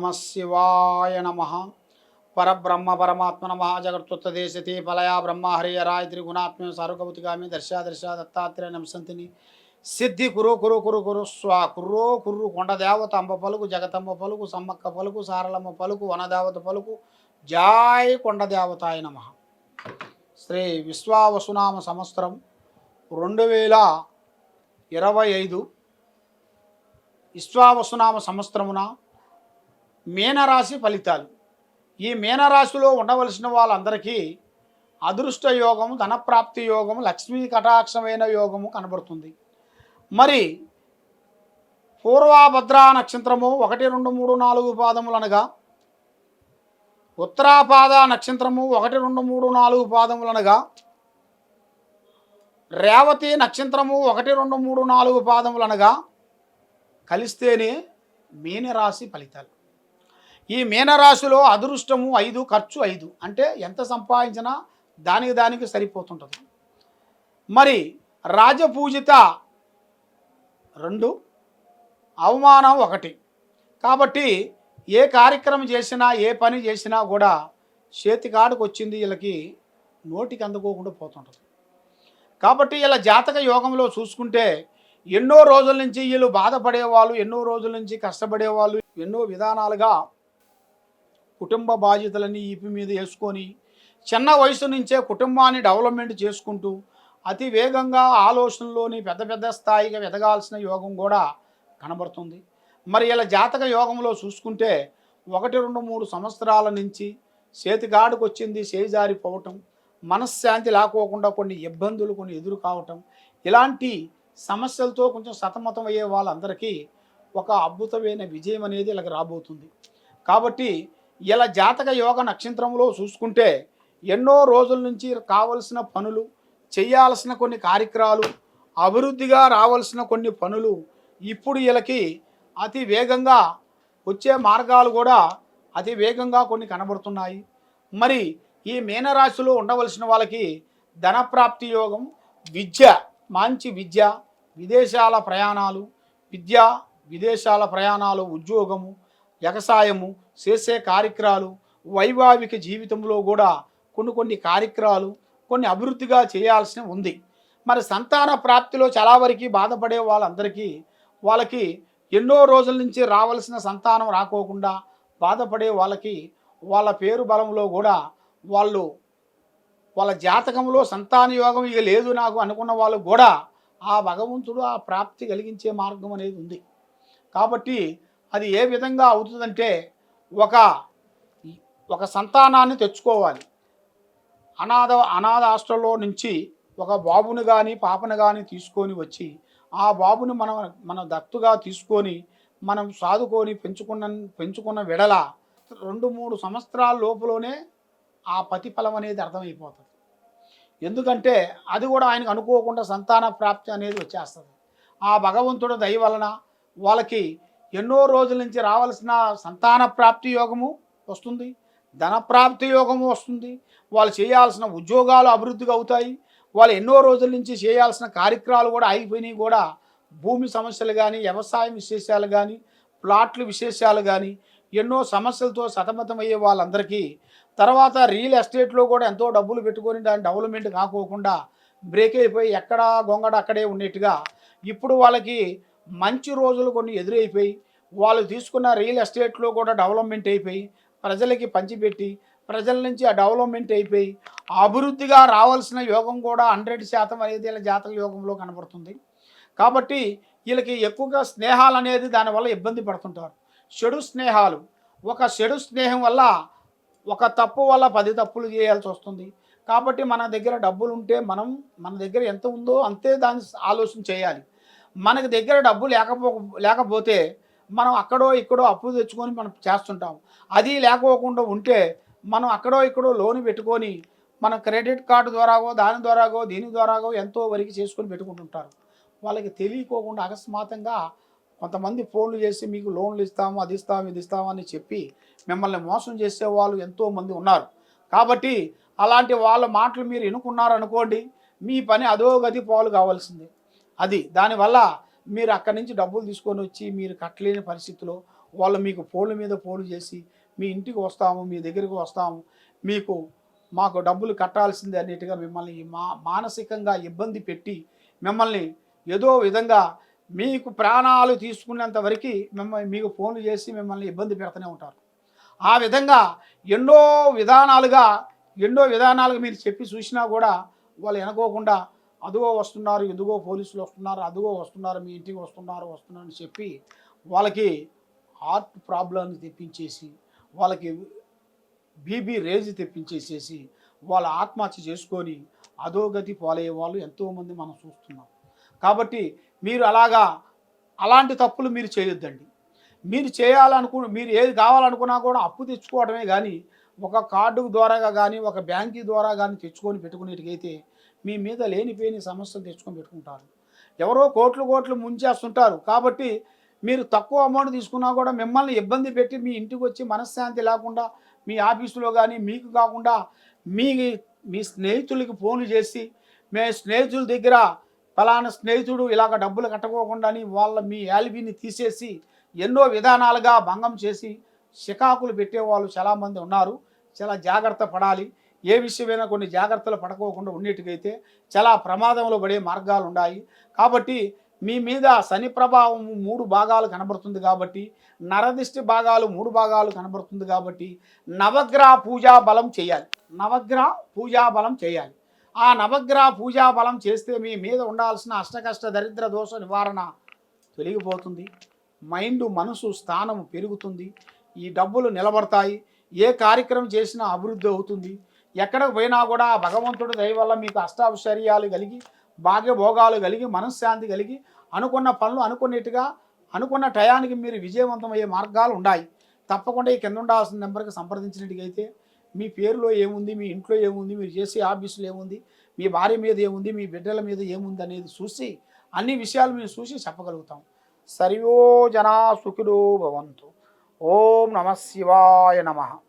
నమ శివాయ నమ పరబ్రహ్మ పరమాత్మ నమ జగత్తుత్తదేశతి ఫలయా బ్రహ్మ హరియరాయ త్రిగుణాత్మ సార్వభౌతిగామి దర్శా దర్శ దత్తాత్రేయ నమసంతిని సిద్ధి కురు కురు కురు కురు స్వా కుర్రో కుర్రు కొండదేవత అంబ పలుకు జగతంబ పలుకు సమ్మక్క పలుకు సారలమ్మ పలుకు వనదేవత పలుకు జాయ్ కొండదేవతాయ నమ। శ్రీ విశ్వావసునామ సంవత్సరం రెండు వేల ఇరవై ఐదు విశ్వావసునామ సంవత్సరమున మీనరాశి ఫలితాలు. ఈ మీనరాశిలో ఉండవలసిన వాళ్ళందరికీ అదృష్ట యోగము ధనప్రాప్తి యోగము లక్ష్మీ కటాక్షమైన యోగము కనబడుతుంది. మరి పూర్వాభద్రా నక్షత్రము ఒకటి రెండు మూడు నాలుగు పాదములు అనగా ఉత్తరాపాద నక్షత్రము ఒకటి రెండు మూడు నాలుగు పాదములు అనగా రేవతి నక్షత్రము ఒకటి రెండు మూడు నాలుగు పాదములు అనగా కలిస్తేనే మీనరాశి ఫలితాలు. ఈ మీనరాశిలో అదృష్టము ఐదు ఖర్చు ఐదు. అంటే ఎంత సంపాదించినా దానికి దానికి సరిపోతుంటుంది. మరి రాజపూజిత రెండు అవమానం ఒకటి. కాబట్టి ఏ కార్యక్రమం చేసినా ఏ పని చేసినా కూడా చేతికాడుకు వచ్చింది వీళ్ళకి నోటికి అందుకోకుండా పోతుంటుంది. కాబట్టి ఇలా జాతక యోగంలో చూసుకుంటే ఎన్నో రోజుల నుంచి వీళ్ళు బాధపడేవాళ్ళు ఎన్నో రోజుల నుంచి కష్టపడేవాళ్ళు ఎన్నో విధానాలుగా కుటుంబ బాధ్యతలన్నీ ఈపి మీద వేసుకొని చిన్న వయసు నుంచే కుటుంబాన్ని డెవలప్మెంట్ చేసుకుంటూ అతి వేగంగా ఆలోచనలోని పెద్ద పెద్ద స్థాయిగా ఎదగాల్సిన యోగం కూడా కనబడుతుంది. మరి ఇలా జాతక యోగంలో చూసుకుంటే ఒకటి రెండు మూడు సంవత్సరాల నుంచి చేతిగాడుకు వచ్చింది చేజారిపోవటం మనశ్శాంతి లేకోకుండా కొన్ని ఇబ్బందులు కొన్ని ఎదురు కావటం ఇలాంటి సమస్యలతో కొంచెం సతమతం అయ్యే వాళ్ళందరికీ ఒక అద్భుతమైన విజయం అనేది ఇలాగ రాబోతుంది. కాబట్టి ఇలా జాతక యోగ నక్షత్రంలో చూసుకుంటే ఎన్నో రోజుల నుంచి కావలసిన పనులు చేయాల్సిన కొన్ని కార్యక్రమాలు అభివృద్ధిగా రావాల్సిన కొన్ని పనులు ఇప్పుడు వీళ్ళకి అతి వేగంగా వచ్చే మార్గాలు కూడా అతి వేగంగా కొన్ని కనబడుతున్నాయి. మరి ఈ మీనరాశిలో ఉండవలసిన వాళ్ళకి ధనప్రాప్తి యోగం విద్య మంచి విద్య విదేశాల ప్రయాణాలు విద్య విదేశాల ప్రయాణాలు ఉద్యోగము వ్యవసాయము చేసే కార్యక్రమాలు వైవాహిక జీవితంలో కూడా కొన్ని కొన్ని కార్యక్రమాలు కొన్ని అభివృద్ధిగా చేయాల్సి ఉంది. మరి సంతాన ప్రాప్తిలో చాలా వరకు బాధపడే వాళ్ళందరికీ వాళ్ళకి ఎన్నో రోజుల నుంచి రావాల్సిన సంతానం రాకోకుండా బాధపడే వాళ్ళకి వాళ్ళ పేరు బలంలో కూడా వాళ్ళు వాళ్ళ జాతకంలో సంతాన యోగం ఇక లేదు నాకు అనుకున్న వాళ్ళు కూడా ఆ భగవంతుడు ఆ ప్రాప్తి కలిగించే మార్గం అనేది ఉంది. కాబట్టి అది ఏ విధంగా అవుతుందంటే ఒక ఒక సంతానాన్ని తెచ్చుకోవాలి. అనాథ అనాథ హాస్టల్లో నుంచి ఒక బాబుని కానీ పాపను కానీ తీసుకొని వచ్చి ఆ బాబుని మనం మన దత్తుగా తీసుకొని మనం సాదుకొని పెంచుకున్న పెంచుకున్న విడల రెండు మూడు సంవత్సరాల లోపులోనే ఆ ప్రతిఫలం అనేది అర్థమైపోతుంది. ఎందుకంటే అది కూడా ఆయనకు అనుకోకుండా సంతాన ప్రాప్తి అనేది వచ్చేస్తుంది. ఆ భగవంతుడు దయ వలన వాళ్ళకి ఎన్నో రోజుల నుంచి రావాల్సిన సంతాన ప్రాప్తి యోగము వస్తుంది ధన ప్రాప్తి యోగము వస్తుంది. వాళ్ళు చేయాల్సిన ఉద్యోగాలు అభివృద్ధిగా అవుతాయి. వాళ్ళు ఎన్నో రోజుల నుంచి చేయాల్సిన కార్యక్రమాలు కూడా అయిపోయినాయి కూడా. భూమి సమస్యలు కానీ వ్యవసాయం విశేషాలు కానీ ప్లాట్లు విశేషాలు కానీ ఎన్నో సమస్యలతో సతమతమయ్యే వాళ్ళందరికీ తర్వాత రియల్ ఎస్టేట్లో కూడా ఎంతో డబ్బులు పెట్టుకొని దాని డెవలప్మెంట్ కాకోకుండా బ్రేక్ అయిపోయి ఎక్కడ గొంగడ అక్కడే ఉండేట్టుగా ఇప్పుడు వాళ్ళకి మంచి రోజులు కొన్ని ఎదురైపోయి వాళ్ళు తీసుకున్న రియల్ ఎస్టేట్లో కూడా డెవలప్మెంట్ అయిపోయి ప్రజలకి పంచిపెట్టి ప్రజల నుంచి ఆ డెవలప్మెంట్ అయిపోయి అభివృద్ధిగా రావాల్సిన యోగం కూడా హండ్రెడ్ శాతం అనేది వీళ్ళ జాతక యోగంలో కనబడుతుంది. కాబట్టి వీళ్ళకి ఎక్కువగా స్నేహాలు అనేది దానివల్ల ఇబ్బంది పడుతుంటారు. చెడు స్నేహాలు ఒక చెడు స్నేహం వల్ల ఒక తప్పు వల్ల పది తప్పులు చేయాల్సి వస్తుంది. కాబట్టి మన దగ్గర డబ్బులు ఉంటే మనం మన దగ్గర ఎంత ఉందో అంతే దాన్ని ఆలోచన చేయాలి. మనకి దగ్గర డబ్బు లేకపో లేకపోతే మనం అక్కడో ఇక్కడో అప్పు తెచ్చుకొని మనం చేస్తుంటాం. అది లేకపోకుండా ఉంటే మనం అక్కడో ఇక్కడో లోన్ పెట్టుకొని మన క్రెడిట్ కార్డు ద్వారాగో దాని ద్వారాగో దీని ద్వారాగో ఎంతో వరకు చేసుకొని పెట్టుకుంటుంటారు. వాళ్ళకి తెలియకోకుండా అకస్మాత్తుగా కొంతమంది ఫోన్లు చేసి మీకు లోన్లు ఇస్తాము అది ఇస్తాము ఇది ఇస్తాము అని చెప్పి మిమ్మల్ని మోసం చేసే వాళ్ళు ఎంతోమంది ఉన్నారు. కాబట్టి అలాంటి వాళ్ళ మాటలు మీరు ఎన్నుకున్నారనుకోండి మీ పని అదో గది పాలు కావాల్సిందే. అది దానివల్ల మీరు అక్కడి నుంచి డబ్బులు తీసుకొని వచ్చి మీరు కట్టలేని పరిస్థితిలో వాళ్ళు మీకు ఫోన్ల మీద ఫోన్లు చేసి మీ ఇంటికి వస్తాము మీ దగ్గరికి వస్తాము మీకు మాకు డబ్బులు కట్టాల్సిందే అన్నిటిగా మిమ్మల్ని మా మానసికంగా ఇబ్బంది పెట్టి మిమ్మల్ని ఏదో విధంగా మీకు ప్రాణాలు తీసుకునేంత వరకు మిమ్మల్ని మీకు ఫోన్లు చేసి మిమ్మల్ని ఇబ్బంది పెడుతూనే ఉంటారు. ఆ విధంగా ఎన్నో విధానాలుగా ఎన్నో విధానాలుగా మీరు చెప్పి చూసినా కూడా వాళ్ళు వెనకోకుండా అదుగో వస్తున్నారు ఎదుగో పోలీసులు వస్తున్నారు అదుగో వస్తున్నారు మీ ఇంటికి వస్తున్నారు వస్తున్నారు అని చెప్పి వాళ్ళకి హార్ట్ ప్రాబ్లమ్ని తెప్పించేసి వాళ్ళకి బీబీ రేజ్ తెప్పించేసేసి వాళ్ళ ఆత్మహత్య చేసుకొని అధోగతి పాలయ్యే వాళ్ళు ఎంతోమంది మనం చూస్తున్నాం. కాబట్టి మీరు అలాగా అలాంటి తప్పులు మీరు చేయొద్దండి. మీరు చేయాలనుకు మీరు ఏది కావాలనుకున్నా కూడా అప్పు తెచ్చుకోవడమే కానీ ఒక కార్డు ద్వారాగా కానీ ఒక బ్యాంకు ద్వారా కానీ తెచ్చుకొని పెట్టుకునేటికైతే మీ మీద లేనిపోయిన సమస్యలు తెచ్చుకొని పెట్టుకుంటారు. ఎవరో కోట్లు కోట్లు ముంచేస్తుంటారు. కాబట్టి మీరు తక్కువ అమౌంట్ తీసుకున్నా కూడా మిమ్మల్ని ఇబ్బంది పెట్టి మీ ఇంటికి వచ్చి మనశ్శాంతి లేకుండా మీ ఆఫీసులో కానీ మీకు కాకుండా మీ మీ స్నేహితులకి ఫోన్లు చేసి మీ స్నేహితుల దగ్గర ఫలానా స్నేహితుడు ఇలాగ డబ్బులు కట్టుకోకుండాని వాళ్ళ మీ యాలిబీని తీసేసి ఎన్నో విధానాలుగా భంగం చేసి చికాకులు పెట్టేవాళ్ళు చాలామంది ఉన్నారు. చాలా జాగ్రత్త పడాలి. ఏ విషయమైనా కొన్ని జాగ్రత్తలు పడుకోకుండా ఉండేటికైతే చాలా ప్రమాదంలో పడే మార్గాలు ఉన్నాయి. కాబట్టి మీ మీద శని ప్రభావం మూడు భాగాలు కనబడుతుంది కాబట్టి నరదిష్టి భాగాలు మూడు భాగాలు కనబడుతుంది కాబట్టి నవగ్రహ పూజా బలం చేయాలి. నవగ్రహ పూజా బలం చేయాలి. ఆ నవగ్రహ పూజా బలం చేస్తే మీ మీద ఉండాల్సిన అష్టకష్ట దరిద్ర దోష నివారణ తొలగిపోతుంది. మైండ్ మనసు స్థానం పెరుగుతుంది. ఈ డబ్బులు నిలబడతాయి. ఏ కార్యక్రమం చేసినా అభివృద్ధి అవుతుంది. ఎక్కడికి పోయినా కూడా భగవంతుడు భగవంతుడి దయ వల్ల మీకు అష్టాశ్చర్యాలు కలిగి భాగ్యభోగాలు కలిగి మనశ్శాంతి కలిగి అనుకున్న పనులు అనుకున్నట్టుగా అనుకున్న టయానికి మీరు విజయవంతమయ్యే మార్గాలు ఉన్నాయి. తప్పకుండా ఈ కింద ఉండాల్సిన నెంబర్కి సంప్రదించినట్టుగైతే మీ పేరులో ఏముంది మీ ఇంట్లో ఏముంది మీరు చేసే ఆఫీసులో ఏముంది మీ భార్య మీద ఏముంది మీ బిడ్డల మీద ఏముంది అనేది చూసి అన్ని విషయాలు మేము చూసి చెప్పగలుగుతాం. సరియో జనా సుఖిలో భవంతు. ఓం నమ శివాయ నమ.